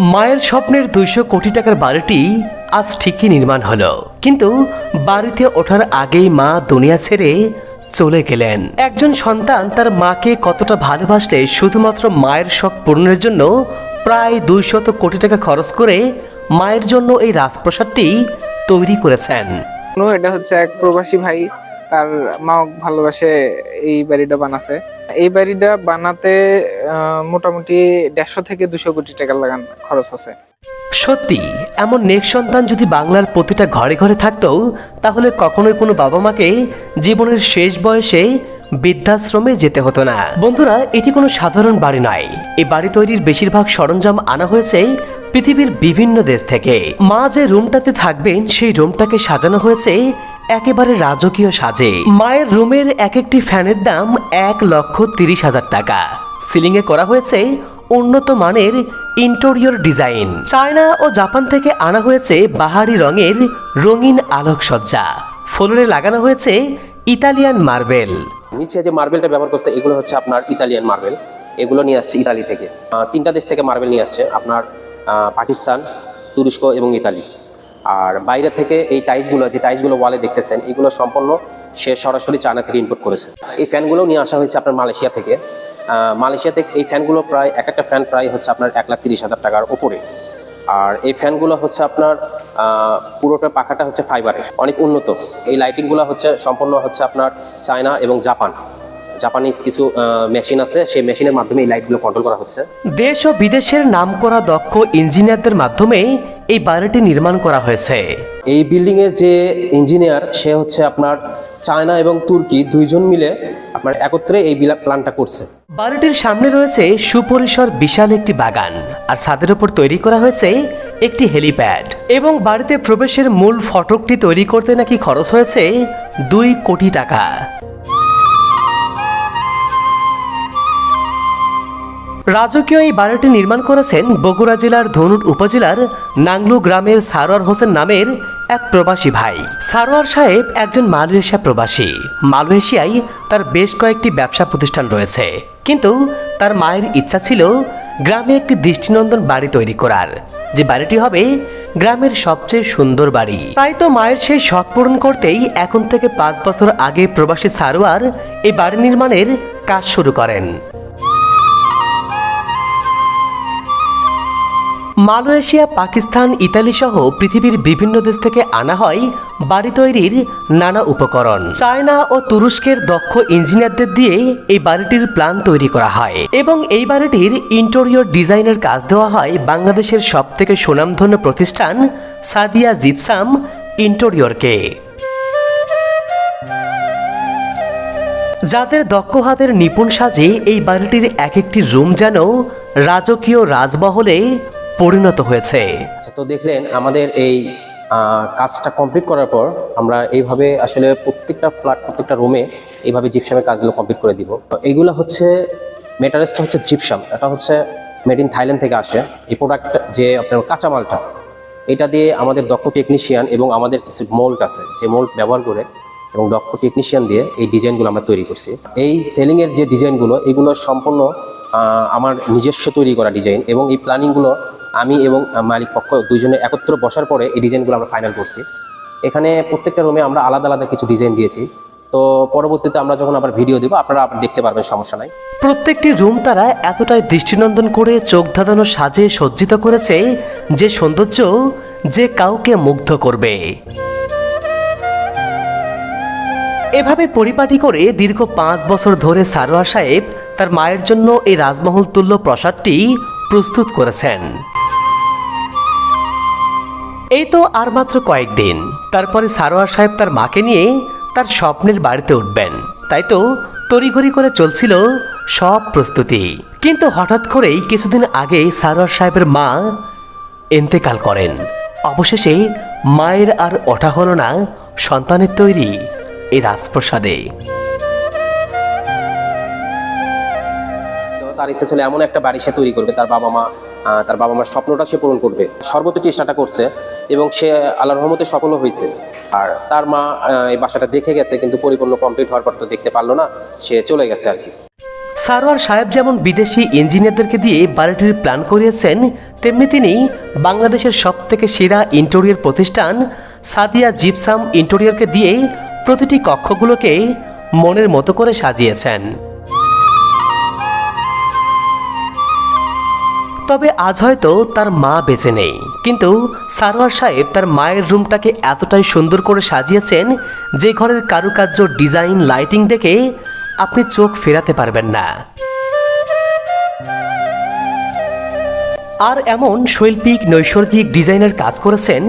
মায়ের স্বপ্নের দুইশো কোটি টাকার বাড়িটি আজ ঠিকই নির্মাণ হলো। কিন্তু বাড়িতে ওঠার আগেই মা দুনিয়া ছেড়ে চলে গেলেন। একজন সন্তান তার মাকে কতটা ভালোবাসলে শুধুমাত্র মায়ের শখ পূরণের জন্য প্রায় দুইশত কোটি টাকা খরচ করে মায়ের জন্য এই রাজপ্রাসাদটি তৈরি করেছেন। এটা হচ্ছে এক প্রবাসী ভাই তার মা ভালোবাসে এই বাড়িটা বানাছে। এই বাড়িটা বানাতে মোটামুটি দেড়শো থেকে দুশো কোটি টাকা লাগান খরচ আছে সত্যি, এমন নেক সন্তান যদি বাংলার প্রতিটা ঘরে ঘরে থাকতো, তাহলে কখনোই কোনো বাবা মাকে জীবনের শেষ বয়সে বৃদ্ধাশ্রমে যেতে হতো না। বন্ধুরা, এটি কোনো সাধারণ বাড়ি নয়। এই বাড়ি তৈরির বেশিরভাগ সরঞ্জাম আনা হয়েছে পৃথিবীর বিভিন্ন দেশ থেকে। মা যে রুমটাতে থাকবেন, সেই রুমটাকে সাজানো হয়েছে একেবারে রাজকীয় সাজে। মায়ের রুমের এক একটি ফ্যানের দাম এক লক্ষ তিরিশ হাজার টাকা। সিলিংয়ে করা হয়েছে উন্নত মানের ইন্টেরিয়র ডিজাইন। চায়না ও জাপান থেকে আনা হয়েছে বাহারি রঙের রঙিন আলোকসজ্জা। ফ্লোরে লাগানো হয়েছে ইতালিয়ান মার্বেল। নিচে যে মার্বেলটা ব্যবহার করছে, এগুলো হচ্ছে আপনার ইতালিয়ান মার্বেল এগুলো নিয়ে আসছে ইতালি থেকে। তিনটা দেশ থেকে মার্বেল নিয়ে আসছে, আপনার পাকিস্তান, তুরস্ক এবং ইতালি। আর বাইরে থেকে এই টাইলসগুলো যে টাইলসগুলো ওয়ালে দেখতেছেন, এগুলো সম্পূর্ণ সে সরাসরি চায়না থেকে ইম্পোর্ট করেছে। এই ফ্যানগুলো নিয়ে আসা হয়েছে আপনার মালয়েশিয়া থেকে। মালয়েশিয়া থেকে এই ফ্যানগুলো প্রায়, এক একটা ফ্যান প্রায় হচ্ছে আপনার এক লাখ তিরিশ হাজার টাকার ওপরে। আর এই ফ্যানগুলো হচ্ছে আপনার পুরোটা পাখাটা হচ্ছে ফাইবারের অনেক উন্নত। এই লাইটিংগুলো হচ্ছে সম্পূর্ণ হচ্ছে আপনার চায়না এবং জাপান। জাপানিজ কিছু মেশিন আছে সেই মেশিনের মাধ্যমে এই লাইটগুলো কন্ট্রোল করা হচ্ছে। দেশ ও বিদেশের নামকরা দক্ষ ইঞ্জিনিয়ারদের মাধ্যমে এই বাড়িটি নির্মাণ করা হয়েছে। এই বিল্ডিংয়ের যে ইঞ্জিনিয়ার সে হচ্ছে আপনার চায়না এবং তুর্কি দুইজন মিলে আপনার একত্রে এই প্ল্যানটা করছে। বাড়িটির সামনে রয়েছে সুপরিসর বিশাল একটি বাগান, আর ছাদের উপর তৈরি করা হয়েছে একটি হেলিপ্যাড। এবং বাড়িতে প্রবেশের মূল ফটকটি তৈরি করতে নাকি খরচ হয়েছে দুই কোটি টাকা। রাজকীয় এই বাড়িটি নির্মাণ করেছেন বগুড়া জেলার ধনুট উপজেলার নাংলু গ্রামের সারোয়ার হোসেন নামের এক প্রবাসী ভাই। সারোয়ার সাহেব একজন মালয়েশিয়া প্রবাসী। মালয়েশিয়ায় তার বেশ কয়েকটি ব্যবসা প্রতিষ্ঠান রয়েছে। কিন্তু তার মায়ের ইচ্ছা ছিল গ্রামে একটি দৃষ্টিনন্দন বাড়ি তৈরি করার। যে বাড়িটি হবে গ্রামের সবচেয়ে সুন্দর বাড়ি। তাই তো মায়ের সেই শখ পূরণ করতেই এখন থেকে পাঁচ বছর আগে প্রবাসী সারোয়ার এই বাড়ি নির্মাণের কাজ শুরু করেন। মালয়েশিয়া, পাকিস্তান, ইতালি সহ পৃথিবীর বিভিন্ন দেশ থেকে আনা হয় বাড়ি তৈরির নানা উপকরণ। চায়না ও তুরস্কের দক্ষ ইঞ্জিনিয়ারদের দিয়ে এই বাড়িটির প্ল্যান তৈরি করা হয় এবং এই বাড়িটির ইন্টেরিয়র ডিজাইনের কাজ দেওয়া হয় বাংলাদেশের সবথেকে সুনামধন্য প্রতিষ্ঠান সাদিয়া জিপসাম ইন্টেরিয়রকে। যাদের দক্ষ হাতের নিপুণ সাজে এই বাড়িটির এক একটি রুম যেন রাজকীয় রাজমহলে পরিণত হয়েছে। আচ্ছা তো দেখলেন আমাদের এই কাজটা কমপ্লিট করার পর আমরা এইভাবে আসলে প্রত্যেকটা ফ্ল্যাট প্রত্যেকটা রুমে এইভাবে জিপসামের কাজগুলো কমপ্লিট করে দিব। তো এইগুলো হচ্ছে মেটারেসটা হচ্ছে জিপসাম এটা হচ্ছে মেড ইন থাইল্যান্ড থেকে আসে। এই প্রোডাক্ট যে আপনার কাঁচামালটা, এটা দিয়ে আমাদের দক্ষ টেকনিশিয়ান এবং আমাদের কিছু মোল্ড আছে, যে মোল্ড ব্যবহার করে এবং দক্ষ টেকনিশিয়ান দিয়ে এই ডিজাইনগুলো আমরা তৈরি করছি। এই সেলিংয়ের যে ডিজাইনগুলো, এগুলো সম্পূর্ণ আমার নিজস্ব তৈরি করা ডিজাইন এবং এই প্ল্যানিংগুলো আমি এবং মালিক পক্ষ দুইজনে একত্র বসার পরে এই ডিজাইনগুলো আমরা ফাইনাল করছি। এখানে প্রত্যেকটা রুমে আমরা আলাদা আলাদা কিছু ডিজাইন দিয়েছি। তো পরবর্তীতে আমরা যখন আবার ভিডিও দেবো, আপনারা দেখতে পারবেন, সমস্যা নাই। প্রত্যেকটি রুম তারা এতটাই দৃষ্টিনন্দন করে, চোখ ধাঁধানো সাজে সজ্জিত করেছে যে সৌন্দর্য যে কাউকে মুগ্ধ করবে। এভাবে পরিপাটি করে দীর্ঘ পাঁচ বছর ধরে সারোয়ার সাহেব তার মায়ের জন্য এই রাজমহল তুল্য প্রসাদটি প্রস্তুত করেছেন। এই তো আর মাত্র কয়েকদিন। তারপরে সারোয়ার সাহেব তার মাকে নিয়ে তার স্বপ্নের বাড়িতে উঠবেন। তাই তো তড়িঘড়ি করে চলছিল সব প্রস্তুতি। কিন্তু হঠাৎ করেই কিছুদিন আগে সারোয়ার সাহেবের মা এন্তেকাল করেন। অবশেষে মায়ের আর ওঠা হলো না সন্তানের তৈরি এই রাজপ্রসাদে। তার ইচ্ছা ছিল এমন একটা বাড়ি সে তৈরি করবে, তার বাবা মা তার বাবা মার স্বপ্নটা সে পূরণ করবে। সর্বোচ্চ চেষ্টাটা করছে এবং সে আল্লাহর রহমতে সফলও হয়েছে। আর তার মা এই বাসাটা দেখে গেছে, কিন্তু পরিপূর্ণ কমপ্লিট হওয়ার পর তো দেখতে পারল না, সে চলে গেছে আর কি। সারোয়ার সাহেব যেমন বিদেশি ইঞ্জিনিয়ারদেরকে দিয়ে বাড়িটির প্ল্যান করিয়েছেন, তেমনি তিনি বাংলাদেশের সবথেকে সেরা ইন্টেরিয়র প্রতিষ্ঠান সাদিয়া জিপসাম ইন্টেরিয়রকে দিয়ে প্রতিটি কক্ষগুলোকে মনের মতো করে সাজিয়েছেন। তবে আজ হয়তো তার মা বেঁচে নেই। কিন্তু সারোয়ার সাহেব তার মায়ের রুমটাকে এতটাই সুন্দর করে সাজিয়েছেন যে ঘরের কারুকার্য, ডিজাইন, লাইটিং দেখে আপনি চোখ ফেরাতে পারবেন না। আর এমন শৈল্পিক, নৈসর্গিক ডিজাইনের কাজ করেছেন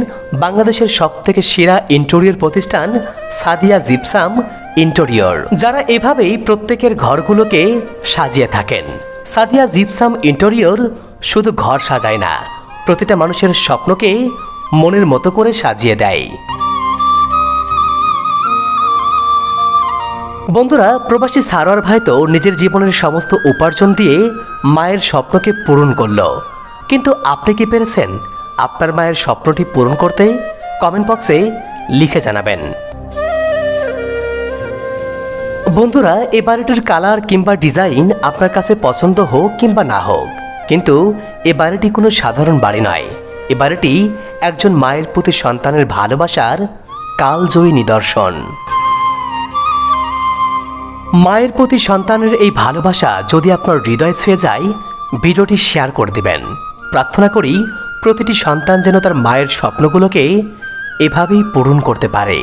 বাংলাদেশের সবথেকে সেরা ইন্টেরিয়র প্রতিষ্ঠান সাদিয়া জিপসাম ইন্টেরিয়র, যারা এভাবেই প্রত্যেকের ঘরগুলোকে সাজিয়ে থাকেন। সাদিয়া জিপসাম ইন্টেরিয়র শুধু ঘর সাজায় না, প্রতিটা মানুষের স্বপ্নকে মনের মতো করে সাজিয়ে দেয়। বন্ধুরা, প্রবাসী সারোয়ার ভাই তো নিজের জীবনের সমস্ত উপার্জন দিয়ে মায়ের স্বপ্নকে পূরণ করল। কিন্তু আপনি কি পেরেছেন? আপনার মায়ের স্বপ্নটি পূরণ করতে কমেন্ট বক্সে লিখে জানাবেন। বন্ধুরা, এ বাড়িটির কালার কিংবা ডিজাইন আপনার কাছে পছন্দ হোক কিংবা না হোক কিন্তু এ বাড়িটি কোনো সাধারণ বাড়ি নয়। এ বাড়িটি একজন মায়ের প্রতি সন্তানের ভালোবাসার কালজয়ী নিদর্শন। মায়ের প্রতি সন্তানের এই ভালোবাসা যদি আপনার হৃদয় ছুঁয়ে যায়, ভিডিওটি শেয়ার করে দিবেন। প্রার্থনা করি প্রতিটি সন্তান যেন তার মায়ের স্বপ্নগুলোকে এভাবেই পূরণ করতে পারে।